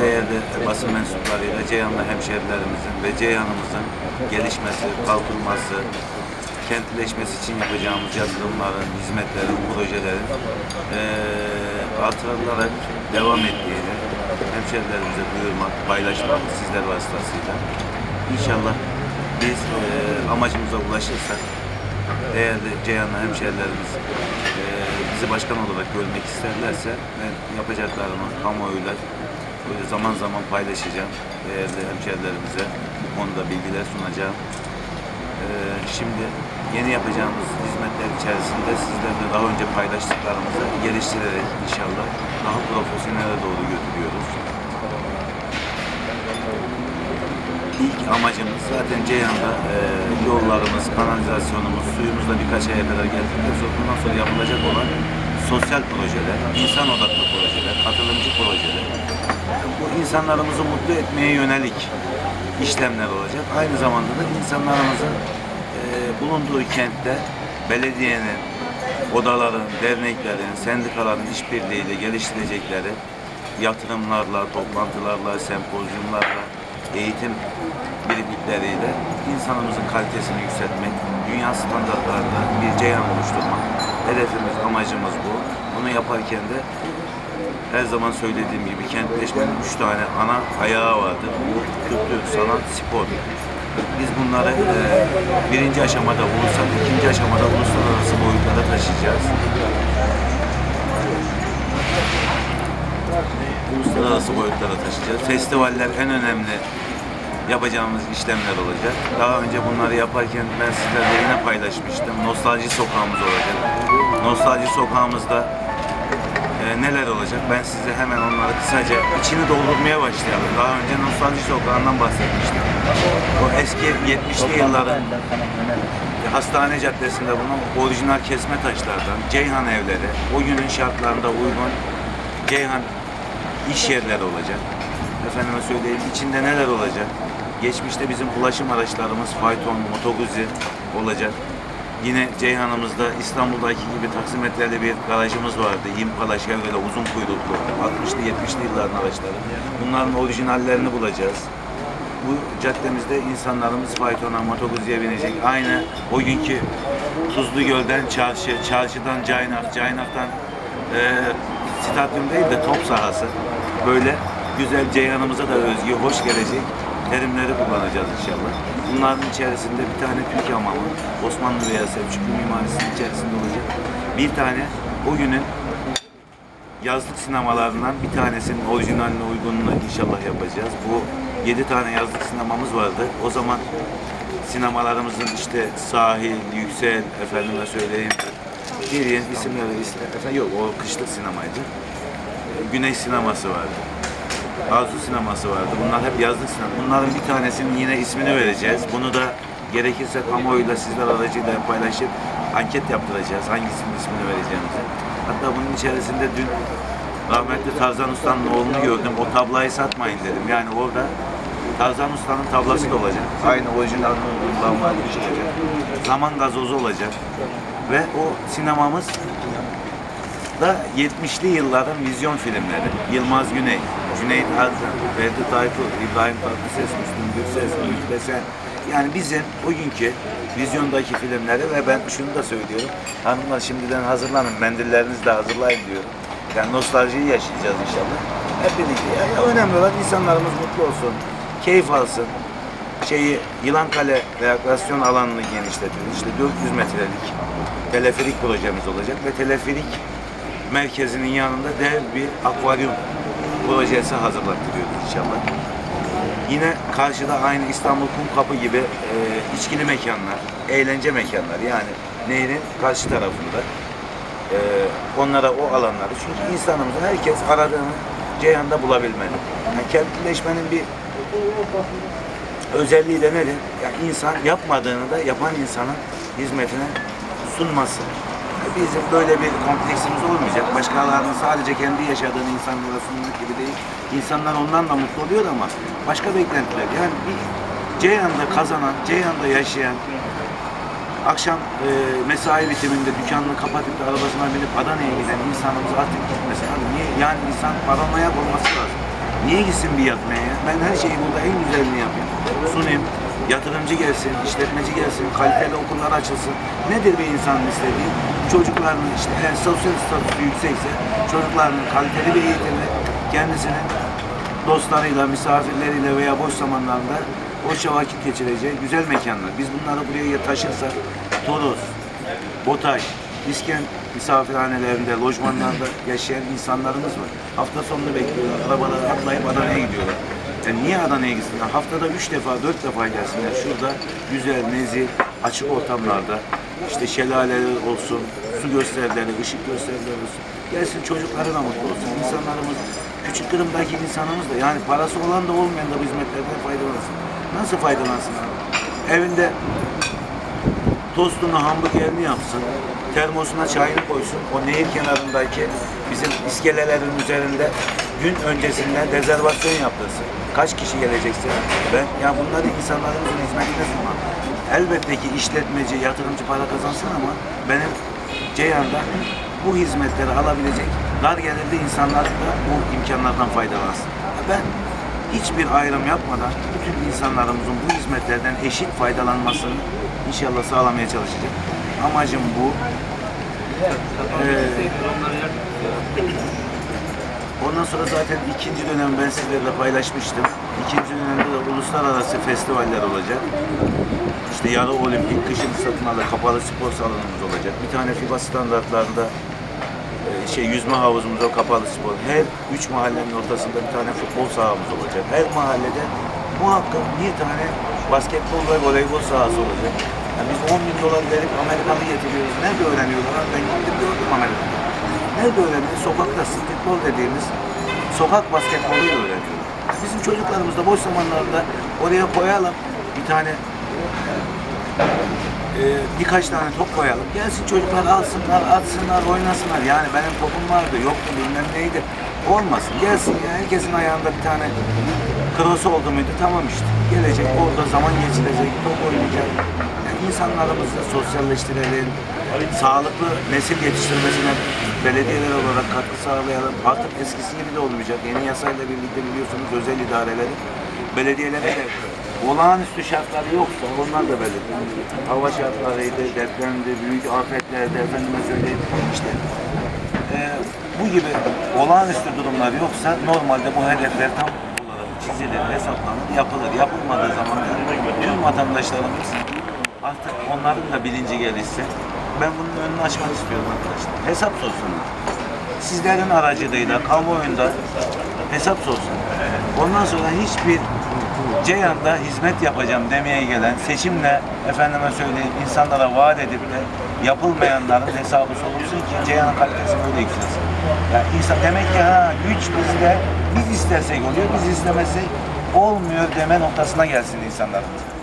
değerli basın mensuplarıyla Ceyhanlı hemşehrilerimizin ve Ceyhan'ımızın gelişmesi, kalkınması, kentleşmesi için yapacağımız yatırımların, hizmetlerin, projelerin eee artırılarak devam ettiğini hemşehrilerimize duyurmak, paylaşmak sizler vasıtasıyla. İnşallah biz eee, amacımıza ulaşırsak değerli Ceyhanlı hemşehrilerimiz eee, bizi başkan olarak görmek isterlerse ben yapacaklarımı kamuoyuyla zaman zaman paylaşacağım. Değerli hemşehrilerimize bu konuda bilgiler sunacağım. Eee, şimdi yeni yapacağımız hizmetler içerisinde sizlerle daha önce paylaştıklarımızı geliştirerek inşallah daha profesyonele doğru götürüyoruz. İlk amacımız zaten Ceyhan'da e, yollarımız, kanalizasyonumuz, suyumuz da birkaç aya kadar geldikten sonra sonra yapılacak olan sosyal projeler, insan odaklı projeler, katılımcı projeler. Bu insanlarımızı mutlu etmeye yönelik işlemler olacak. Aynı zamanda da insanlarımızın e, bulunduğu kentte belediyenin, odaların, derneklerin, sendikaların işbirliğiyle geliştirecekleri yatırımlarla, toplantılarla, sempozyumlarla, eğitim birlikleriyle insanımızın kalitesini yükseltmek, dünya standartlarında bir ceyhan oluşturmak. Hedefimiz, amacımız bu. Bunu yaparken de her zaman söylediğim gibi kentleşmenin üç tane ana ayağı vardır. Kültür, sanat, spor. Biz bunları e, birinci aşamada ulusal, ikinci aşamada uluslararası boyutlara taşıyacağız. Uluslararası boyutlara taşıyacağız. Festivaller en önemli yapacağımız işlemler olacak. Daha önce bunları yaparken ben sizlerle yine paylaşmıştım. Nostalji sokağımız olacak. Nostalji sokağımızda e, neler olacak? Ben size hemen onları kısaca içini doldurmaya başlayalım. Daha önce Nostalji Sokağı'ndan bahsetmiştim. O eski 70'li yılların Hastane Caddesi'nde bulunan orijinal kesme taşlardan Ceyhan evleri, o günün şartlarında uygun Ceyhan iş yerleri olacak. Efendime söyleyeyim içinde neler olacak? Geçmişte bizim ulaşım araçlarımız fayton, motoguzi olacak. Yine Ceyhan'ımızda İstanbul'daki gibi taksimetreli bir garajımız vardı. İmpala, Chevrolet, uzun kuyruklu, 60'lı 70'li yılların araçları. Bunların orijinallerini bulacağız. Bu caddemizde insanlarımız faytona, motoguziye binecek. Aynı o günkü Tuzlu Göl'den çarşı, çarşıdan Caynak, Caynak'tan e, stadyum değil de top sahası. Böyle güzel Ceyhan'ımıza da özgü, hoş gelecek terimleri kullanacağız inşallah. Bunların içerisinde bir tane Türk hamamı, Osmanlı veya Selçuklu mimarisinin içerisinde olacak. Bir tane o günün yazlık sinemalarından bir tanesinin orijinaline uygununu inşallah yapacağız. Bu yedi tane yazlık sinemamız vardı. O zaman sinemalarımızın işte sahil, yüksel, efendime söyleyeyim, Diriyen isimleri, is- efendim yok o kışlık sinemaydı. Güneş sineması vardı. Arzu sineması vardı. Bunlar hep yazlık sinema. Bunların bir tanesinin yine ismini vereceğiz. Bunu da gerekirse kamuoyuyla sizler aracıyla paylaşıp anket yaptıracağız. Hangisinin ismini vereceğimizi. Hatta bunun içerisinde dün rahmetli Tarzan Usta'nın oğlunu gördüm. O tablayı satmayın dedim. Yani orada Tarzan Usta'nın tablası da olacak. Aynı orijinal lahmacun çıkacak. Zaman gazozu olacak. Ve o sinemamız da 70'li yılların vizyon filmleri. Yılmaz Güney, Cüneyt Arkın, Ferdi Tayfur, İbrahim Tatlıses, Müslüm Gürses, Ümit Besen. Yani bizim o günkü vizyondaki filmleri ve ben şunu da söylüyorum. Hanımlar şimdiden hazırlanın, mendillerinizi de hazırlayın diyorum. Yani nostaljiyi yaşayacağız inşallah. Hep birlikte. Yani önemli olan insanlarımız mutlu olsun, keyif alsın. Şeyi Yılankale rekreasyon alanını genişletiyoruz. İşte 400 metrelik teleferik projemiz olacak ve teleferik merkezinin yanında dev bir akvaryum projesi hazırlattırıyoruz inşallah. Yine karşıda aynı İstanbul Kumkapı gibi e, içkili mekanlar, eğlence mekanları yani nehrin karşı tarafında e, onlara o alanları çünkü insanımızın herkes aradığını Ceyhan'da bulabilmeli. Yani kentleşmenin bir özelliği de nedir? Yani insan yapmadığını da yapan insanın hizmetine sunması. Bizim böyle bir kompleksimiz olmayacak. Başkalarının sadece kendi yaşadığını insanlara sunmak gibi değil. İnsanlar ondan da mutlu oluyor ama başka beklentiler. Yani bir Ceyhan'da kazanan, Ceyhan'da yaşayan, akşam e, mesai bitiminde dükkanını kapatıp arabasına binip Adana'ya giden insanımız artık gitmesin. Abi niye? Yani insan paranoyak olması lazım. Niye gitsin bir yatmaya ya? Ben her şeyi burada en güzelini yapayım. Sunayım. Yatırımcı gelsin, işletmeci gelsin, kaliteli okullar açılsın. Nedir bir insanın istediği? Çocuklarının işte eğer sosyal statüsü yüksekse çocuklarının kaliteli bir eğitimle kendisinin dostlarıyla, misafirleriyle veya boş zamanlarında hoşça vakit geçireceği güzel mekanlar. Biz bunları buraya taşırsak Toros, Botay, İskent misafirhanelerinde, lojmanlarda yaşayan insanlarımız var. Hafta sonunu bekliyorlar. Arabalara atlayıp Adana'ya gidiyorlar. Yani niye Adana'ya gitsinler? Haftada üç defa, dört defa gelsinler. Şurada güzel, nezih, açık ortamlarda işte şelaleler olsun, su gösterileri, ışık gösterileri olsun. Gelsin çocukları da mutlu olsun. İnsanlarımız, küçük kırımdaki insanımız da yani parası olan da olmayan da bu hizmetlerden faydalansın. Nasıl faydalansın abi? Evinde tostunu, hamburgerini yapsın, termosuna çayını koysun, o nehir kenarındaki bizim iskelelerin üzerinde gün öncesinden rezervasyon yaptırsın. Kaç kişi gelecekse ben ya bunları insanlarımızın hizmetine sunmam. Elbette ki işletmeci, yatırımcı para kazansın ama benim Ceyhan'da bu hizmetleri alabilecek dar gelirli insanlar da bu imkanlardan faydalansın. Ben hiçbir ayrım yapmadan bütün insanlarımızın bu hizmetlerden eşit faydalanmasını inşallah sağlamaya çalışacağım. Amacım bu. Ee, ondan sonra zaten ikinci dönem ben sizlerle paylaşmıştım. İkinci dönemde de uluslararası festivaller olacak. İşte yarı olimpik, kışın ısıtmalı, kapalı spor salonumuz olacak. Bir tane FIBA standartlarında e, şey yüzme havuzumuz o kapalı spor. Her üç mahallenin ortasında bir tane futbol sahamız olacak. Her mahallede muhakkak bir tane basketbol ve voleybol sahası olacak. Yani biz 10 bin dolar verip Amerikalı getiriyoruz. Nerede öğreniyorlar? Ben gittim gördüm Amerika'da. Nerede öğreniyor? Sokakta streetball dediğimiz sokak basketbolu öğreniyorlar. Bizim çocuklarımız da boş zamanlarda oraya koyalım bir tane e, birkaç tane top koyalım. Gelsin çocuklar alsınlar, atsınlar, oynasınlar. Yani benim topum vardı, yoktu bilmem neydi. Olmasın. Gelsin ya herkesin ayağında bir tane krosu oldu muydu tamam işte. Gelecek orada zaman geçirecek, top oynayacak. Yani insanlarımızı sosyalleştirelim. Sağlıklı nesil yetiştirmesine belediyeler olarak katkı sağlayalım. Artık eskisi gibi de olmayacak. Yeni yasayla birlikte biliyorsunuz özel idareleri belediyelere de olağanüstü şartları yoksa onlar da belirli. Hava şartlarıydı, depremdi, büyük afetlerde, efendime söyleyeyim işte e, bu gibi olağanüstü durumlar yoksa normalde bu hedefler tam olarak çizilir, hesaplanır, yapılır. Yapılmadığı zaman tüm vatandaşlarımız artık onların da bilinci gelişse ben bunun önünü açmak istiyorum arkadaşlar. Hesap sorsunlar. Sizlerin aracılığıyla kamuoyunda hesap sorsun. Ondan sonra hiçbir Ceyhan'da hizmet yapacağım demeye gelen seçimle efendime söyleyeyim insanlara vaat edip de yapılmayanların hesabı sorulsun ki Ceyhan'ın kalitesi böyle yükselsin. Yani insan demek ki ha güç bizde biz istersek oluyor biz istemezsek olmuyor deme noktasına gelsin insanlarımız.